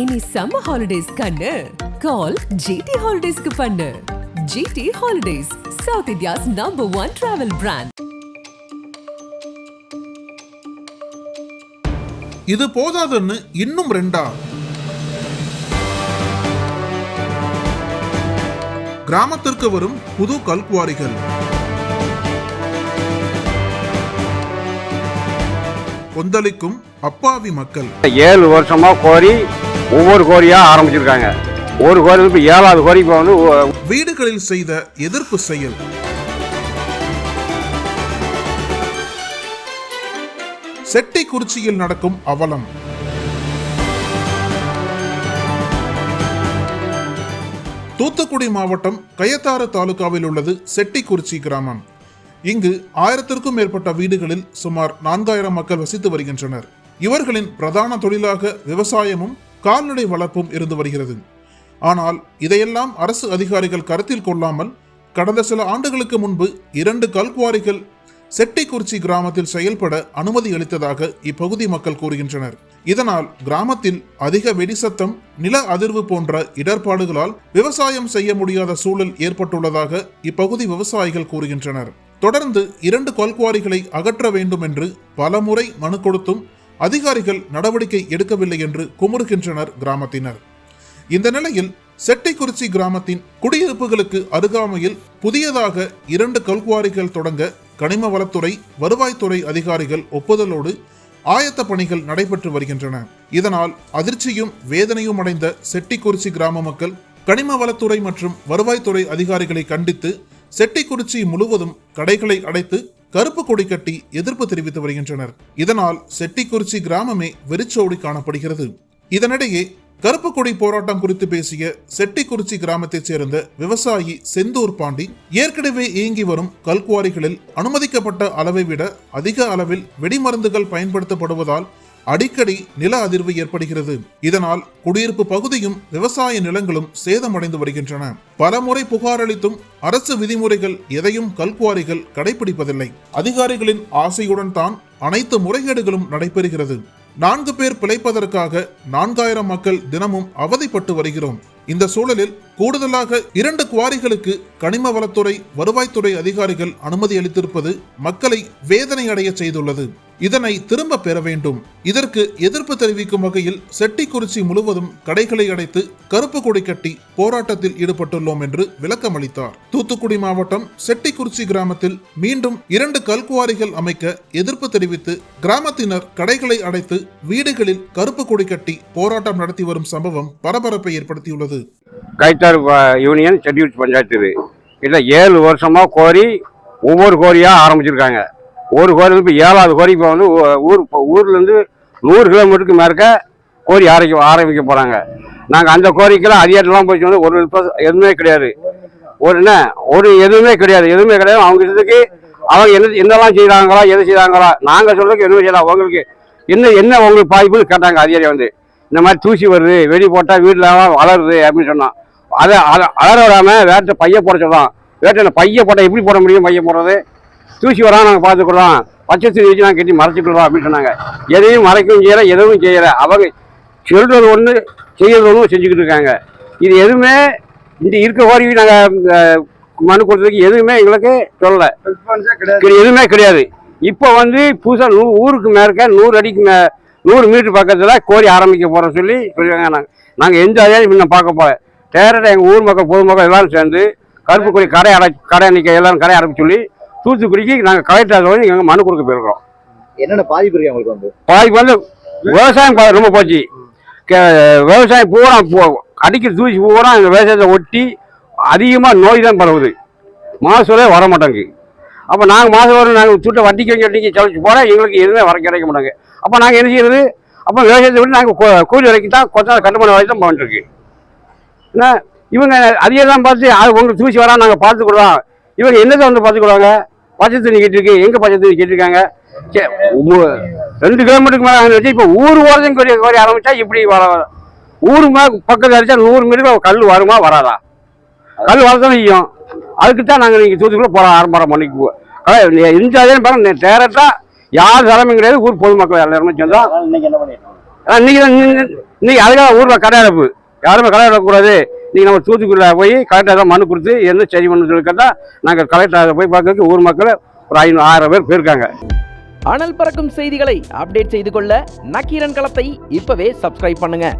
இனி summer holidays கண்ணு. கால் GT ஹாலிடேஸ்க்கு பண்ணு. GT holidays south India's number one travel brand இது போதாதுன்னு இன்னும் ரெண்டா? கிராமத்திற்கு வரும் புது கல்குவாரிகள். கொந்தளிக்கும் அப்பாவி மக்கள். ஏழு வருஷமா கோரி ஒவ்வொரு கோரியா ஆரம்பிச்சிருக்காங்க. ஒரு கோரி இப்போ ஏழாவது கோரி இப்போ வந்து வீடுகளில் செய்த எதிர்ப்பு செயல். செட்டிக்குறிச்சியில் நடக்கும் அவலம். தூத்துக்குடி மாவட்டம் கயத்தாறு தாலுகாவில் உள்ளது செட்டிக்குறிச்சி கிராமம். இங்கு ஆயிரத்திற்கும் மேற்பட்ட வீடுகளில் சுமார் நான்காயிரம் மக்கள் வசித்து வருகின்றனர். இவர்களின் பிரதான தொழிலாக விவசாயமும் கால்நடை வளர்ப்பும் இருந்து வருகிறது. ஆனால் இதையெல்லாம் அரசு அதிகாரிகள் கருத்தில் கொள்ளாமல் கடந்த சில ஆண்டுகளுக்கு முன்பு இரண்டு கல்குவாரிகள் செட்டிக்குறிச்சி கிராமத்தில் செயல்பட அனுமதி அளித்ததாக இப்பகுதி மக்கள் கூறுகின்றனர். இதனால் கிராமத்தில் அதிக வெடிசத்தம் நில அதிர்வு போன்ற இடர்பாடுகளால் விவசாயம் செய்ய முடியாத சூழல் ஏற்பட்டுள்ளதாக இப்பகுதி விவசாயிகள் கூறுகின்றனர். தொடர்ந்து இரண்டு கல்குவாரிகளை அகற்ற வேண்டும் என்று பலமுறை மனு கொடுத்தும் அதிகாரிகள் நடவடிக்கை எடுக்கவில்லை என்று குமுறுகின்றனர் கிராமத்தினர். இந்த நிலையில் செட்டிக்குறிச்சி கிராமத்தின் குடியிருப்புகளுக்கு அருகாமையில் புதியதாக இரண்டு கல்குவாரிகள் தொடங்க கனிம வளத்துறை வருவாய்த்துறை அதிகாரிகள் ஒப்புதலோடு ஆயத்த பணிகள் நடைபெற்று வருகின்றன. இதனால் அதிர்ச்சியும் வேதனையும் அடைந்த செட்டிக்குறிச்சி கிராம மக்கள் கனிம வளத்துறை மற்றும் வருவாய்த்துறை அதிகாரிகளை கண்டித்து செட்டிக்குறிச்சி முழுவதும் கடைகளை அடைத்து கருப்பு கொடி கட்டி எதிர்ப்பு தெரிவித்து வருகின்றனர். இதனால் செட்டிக்குறிச்சி கிராமமே வெறிச்சோடி காணப்படுகிறது. இதனிடையே கருப்பு கொடி போராட்டம் குறித்து பேசிய செட்டிக்குறிச்சி கிராமத்தைச் சேர்ந்த விவசாயி செந்தூர் பாண்டி ஏற்கனவே இயங்கி வரும் கல்குவாரிகளில் அனுமதிக்கப்பட்ட அளவை விட அதிக அளவில் வெடிமருந்துகள் பயன்படுத்தப்படுவதால் அடிக்கடி நில அதிர்வு ஏற்படுகிறது. இதனால் குடியிருப்பு பகுதியும் விவசாய நிலங்களும் சேதமடைந்து வருகின்றன. பலமுறை புகார் அளித்தும் அரசு விதிமுறைகள் எதையும் கல்குவாரிகள் கடைபிடிப்பதில்லை அதிகாரிகளின் ஆசையுடன் தான் அனைத்து முறைகேடுகளும் நடைபெறுகிறது. நான்கு பேர் பிழைப்பதற்காக நான்காயிரம் மக்கள் தினமும் அவதிப்பட்டு வருகிறோம். இந்த சூழலில் கூடுதலாக இரண்டு குவாரிகளுக்கு கனிம வளத்துறை வருவாய்த்துறை அதிகாரிகள் அனுமதி அளித்திருப்பது மக்களை வேதனை அடைய செய்துள்ளது. இதனை திரும்ப பெற வேண்டும். இதற்கு எதிர்ப்பு தெரிவிக்கும் வகையில் செட்டிக்குறிச்சி முழுவதும் கடைகளை அடைத்து கருப்பு கொடி கட்டி போராட்டத்தில் ஈடுபட்டுள்ளோம் என்று விளக்கம் அளித்தார். தூத்துக்குடி மாவட்டம் செட்டிக்குறிச்சி கிராமத்தில் மீண்டும் இரண்டு கல்குவாரிகள் அமைக்க எதிர்ப்பு தெரிவித்து கிராமத்தினர் கடைகளை அடைத்து வீடுகளில் கருப்பு கொடி கட்டி போராட்டம் நடத்தி வரும் சம்பவம் பரபரப்பை ஏற்படுத்தியுள்ளது. கைத்தாறு யூனியன் செட்டியூர் பஞ்சாயத்து இது. இதில் ஏழு வருஷமா கோரி ஒவ்வொரு கோரியா ஆரம்பிச்சிருக்காங்க. ஒரு கோரி இப்போ ஏழாவது கோரி இப்போ வந்து ஊர் ஊர்லேருந்து நூறு கிலோமீட்டருக்கு மேற்க கோரி ஆரம்பிக்க ஆரம்பிக்க போகிறாங்க நாங்கள் அந்த கோரிக்கெல்லாம் அதிகாரிலாம் போய் வந்து ஒரு இப்போ எதுவுமே கிடையாது. ஒரு என்ன? ஒரு எதுவுமே கிடையாது. எதுவுமே கிடையாது. அவங்க இதுக்கு அவங்க என்ன என்னெல்லாம் செய்கிறாங்களா எது செய்கிறாங்களா நாங்கள் சொல்கிறதுக்கு எதுவுமே செய்யலாம் அவங்களுக்கு என்ன என்ன உங்களுக்கு பாதிப்புன்னு கேட்டாங்க அதிகாரி வந்து. இந்த மாதிரி தூசி வருது வெடி போட்டால் வீட்டில் வளருது அப்படின்னு சொன்னான். அதை அதை அலற விடாமல் வேட்டை பைய போட சொல்கிறான் வேட்டை பைய போட்டால் எப்படி போட முடியும் பைய போடுறது? தூசி வராமல் நாங்கள் பார்த்துக்கிறோம். பச்சை தூசி வச்சு நாங்கள் கட்டி மறைச்சிக்கிறோம் அப்படின்னு சொன்னாங்க. எதையும் மறைக்கவும் செய்யலை எதுவும் செய்யலை. அவங்க சொல்றது ஒன்று செய்யறது ஒன்று செஞ்சுக்கிட்டு இருக்காங்க. இது எதுவுமே இந்த இருக்க கோரிக்கை நாங்கள் மனு கொடுத்ததுக்கு எதுவுமே எங்களுக்கு சொல்லலை. இது எதுவுமே கிடையாது. இப்போ வந்து புதுசாக நூ ஊருக்கு மேற்க நூறு அடிக்கு மே நூறு மீட்டர் பக்கத்தில் கோரி ஆரம்பிக்க போகிறோம் சொல்லி சொல்லியிருக்காங்க. நாங்கள் நாங்கள் எந்த அதிகாரி முன்ன பார்க்க போகிறேன் டேரக்டாக எங்கள் ஊர் மக்கள் பொதுமக்கள் எல்லாரும் சேர்ந்து கருப்பு கொடி கடை அடை கடை நிற்க எல்லாரும் கடை அடைப்பு சொல்லி தூத்துக்குடிக்கு நாங்கள் கலெக்டர் வந்து எங்கள் மனு கொடுக்க போயிருக்கிறோம். என்னென்ன பாதிப்பு இருக்கு அவங்களுக்கு வந்து? பாதிக்கு வந்து விவசாயம் ரொம்ப போச்சு. கே- விவசாயம் பூரா அடிக்கிற தூசி பூரா இந்த விவசாயத்தை ஒட்டி அதிகமாக நோய் தான் பரவுது. மாசூலே வர மாட்டேங்குது. அப்போ நாங்கள் மாதம் வரும் நாங்கள் சுட்ட வட்டிக்கு வட்டிக்கு செலவு போனால் எங்களுக்கு எதுவுமே வர கிடைக்க மாட்டாங்க. அப்போ நாங்கள் என்ன செய்யறது? அப்போ விவசாயத்தை விட்டு நாங்கள் கூலி வரைக்கும் தான் கொத்த கட்டுமான வரைக்கும் தான் போயிட்டு இருக்கு என்ன? இவங்க அதையே தான் பார்த்து அது உங்களுக்கு தூசி வரா நாங்கள் பார்த்துக்கிடுவோம் இவங்க என்னத்தை வந்து பார்த்துக்கிடுவாங்க பச்சை தண்ணி கேட்டிருக்கு. எங்கே பச்சை தண்ணி கேட்டிருக்காங்க ரெண்டு கிலோமீட்டருக்கு மேலே வச்சு இப்போ ஊர் ஓரத்தையும் கோரி கோரி ஆரம்பிச்சா இப்படி வர ஊரு பக்கத்தில் அடிச்சா நூறு மீட்டருக்கு கல் வருமா வராதா? கல் வரதான் செய்யும். அதுக்கு தான் நாங்கள் நீங்கள் தூத்துக்குள்ள போகிறோம் ஆரம்பரம் பண்ணிக்கு இந்த அதே பாருங்க டேரக்டாக யார் தலைமையும் கிடையாது ஊர் பொதுமக்கள் எல்லாருமே அதனால இன்னைக்கு இன்னைக்கு அதுக்காக ஊரில் கடை அடைப்பு யாருமே கடை அடைக்கக்கூடாது நீங்கள் நம்ம தூத்துக்குடியில் போய் கலெக்டர் தான் மனு கொடுத்து என்ன சரி பண்ணு சொல்லி கேட்டால் நாங்கள் கலெக்டர் போய் பார்க்கறதுக்கு ஊர் மக்கள் ஒரு ஐநூறு ஆயிரம் பேர் போயிருக்காங்க. அனல் பறக்கும் செய்திகளை அப்டேட் செய்து கொள்ள நக்கீரன் களத்தை இப்பவே சப்ஸ்கிரைப் பண்ணுங்கள்